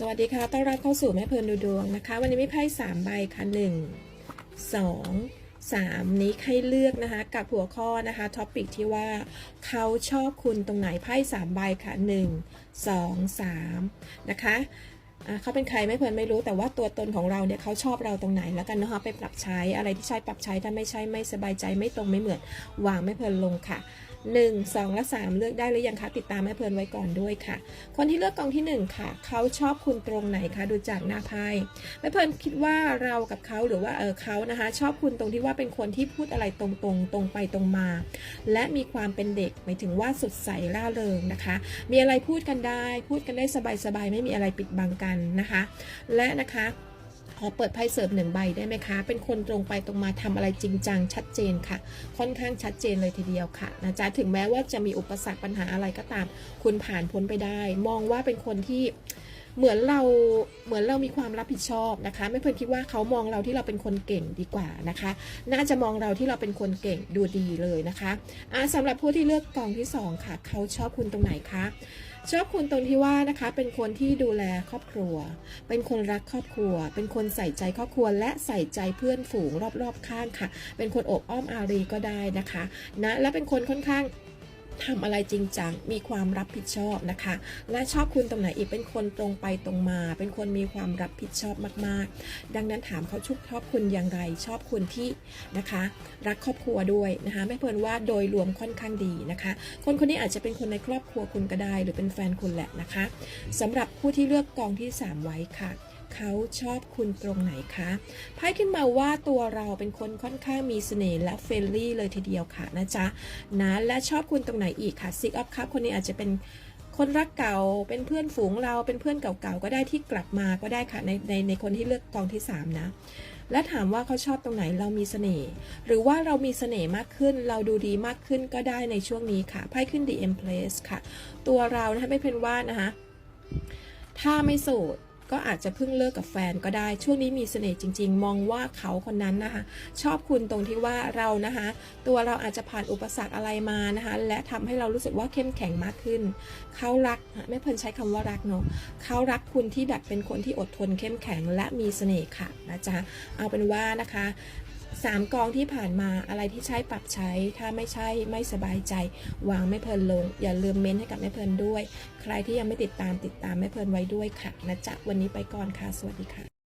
สวัสดีค่ะ ต้อนรับเข้าสู่แม่เพลินดูดวงนะคะ วันนี้มีไพ่สามใบค่ะหนึ่งสองสามนี้ให้เลือกนะคะกับหัวข้อนะคะท็อปิกที่ว่าเขาชอบคุณตรงไหนไพ่สามใบค่ะหนึ่งสองสามนะคะ เขาเป็นใครไม่เพลินไม่รู้แต่ว่าตัวตนของเราเนี่ยเขาชอบเราตรงไหนแล้วกันนะคะไปปรับใช้อะไรที่ใช้ปรับใช้ถ้าไม่ใช่ไม่สบายใจไม่ตรงไม่เหมือนวางไม่เพลินลงค่ะ 1 2 และ 3 เลือกได้หรือยังคะติดตามแม่เพลินไว้ก่อนด้วยค่ะ คนที่เลือกกองที่ 1 ค่ะ เขาชอบคุณตรงไหนคะดูจากหน้าไพ่แม่เพลินคิดว่าเรากับเขาหรือว่าเออเขานะคะ ชอบคุณตรงที่ว่าเป็นคนที่พูดอะไรตรงๆตรงไปตรงมา และมีความเป็นเด็กหมายถึงว่าสดใสร่าเริงนะคะ มีอะไรพูดกันได้ พูดกันได้สบายๆไม่มีอะไรปิดบังกันนะคะ และนะคะขอเปิดไพ่เสริมหนึ่งใบได้ไหมคะ เป็นคนตรงไปตรงมาทำอะไรจริงจังชัดเจนค่ะ ค่อนข้างชัดเจนเลยทีเดียวค่ะนะจ๊ะถึงแม้ว่าจะมีอุปสรรคปัญหาอะไรก็ตาม คุณผ่านพ้นไปได้ มองว่าเป็นคนที่เหมือนเราเหมือนเรามีความรับผิดชอบนะคะ ไม่เพิ่นคิดว่าเขามองเราที่เราเป็นคนเก่งดีกว่านะคะ น่าจะมองเราที่เราเป็นคนเก่งดูดีเลยนะคะอ่าสำหรับผู้ที่เลือกกองที่สองค่ะเขาชอบคุณตรงไหนคะ ชอบคุณตรงที่ว่านะคะเป็นคนที่ดูแลครอบครัว เป็นคนรักครอบครัว เป็นคนใส่ใจครอบครัว และใส่ใจเพื่อนฝูงรอบๆข้างค่ะ เป็นคนอบอ้อมอารีก็ได้นะคะนะและเป็นคนค่อนข้าง ทำอะไรจริงจัง มีความรับผิดชอบนะคะ และชอบคุณตรงไหนอีกเป็นคนตรงไปตรงมา เป็นคนมีความรับผิดชอบมาก ๆ ดังนั้นถามเขาชุบชอบคุณอย่างไร ชอบคุณที่นะคะ รักครอบครัวด้วยนะคะไม่เพลินว่าโดยรวมค่อนข้างดีนะคะ คนคนนี้อาจจะเป็นคนในครอบครัวคุณก็ได้ หรือเป็นแฟนคุณแหละนะคะสำหรับผู้ที่เลือกกองที่ 3 ไว้ค่ะ เขาชอบคุณตรงไหนคะไพ่ขึ้นมาว่าตัวเราเป็นคนค่อนข้างมีเสน่ห์และเฟรนลี่เลยทีเดียวค่ะนะจ๊ะนะและชอบคุณตรงไหนอีกค่ะซิกอัพครับคนนี้อาจจะเป็นคนรักเก่าเป็นเพื่อนฝูงเราเป็นเพื่อนเก่าๆก็ได้ที่กลับมาก็ได้ค่ะในในในคนที่เลือกกองที่สามนะ และถามว่าเขาชอบตรงไหนเรามีเสน่ห์หรือว่าเรามีเสน่ห์มากขึ้น เราดูดีมากขึ้นก็ได้ในช่วงนี้ค่ะไพ่ขึ้น The Empress ค่ะ ตัวเรานะคะไม่เป็นว่านะคะถ้าไม่โสด ก็อาจจะเพิ่งเลิกกับแฟนก็ได้ ช่วงนี้มีเสน่ห์จริง ๆ มองว่าเขาคนนั้นนะคะ ชอบคุณตรงที่ว่าเรานะคะ ตัวเราอาจจะผ่านอุปสรรคอะไรมานะคะ และทำให้เรารู้สึกว่าเข้มแข็งมากขึ้น เขารักไม่เพิ่นใช้คำว่ารักเนาะเขารักคุณที่แบบเป็นคนที่อดทนเข้มแข็งและมีเสน่ห์ค่ะนะจ๊ะเอาเป็นว่านะคะ สามกองที่ผ่านมาอะไรที่ใช้ปรับใช้ ถ้าไม่ใช่ไม่สบายใจ วางไม่เพลินลง อย่าลืมเม้นให้กับแม่เพลินด้วย ใครที่ยังไม่ติดตามติดตามแม่เพลินไว้ด้วยค่ะนะจ๊ะวันนี้ไปก่อนค่ะ สวัสดีค่ะ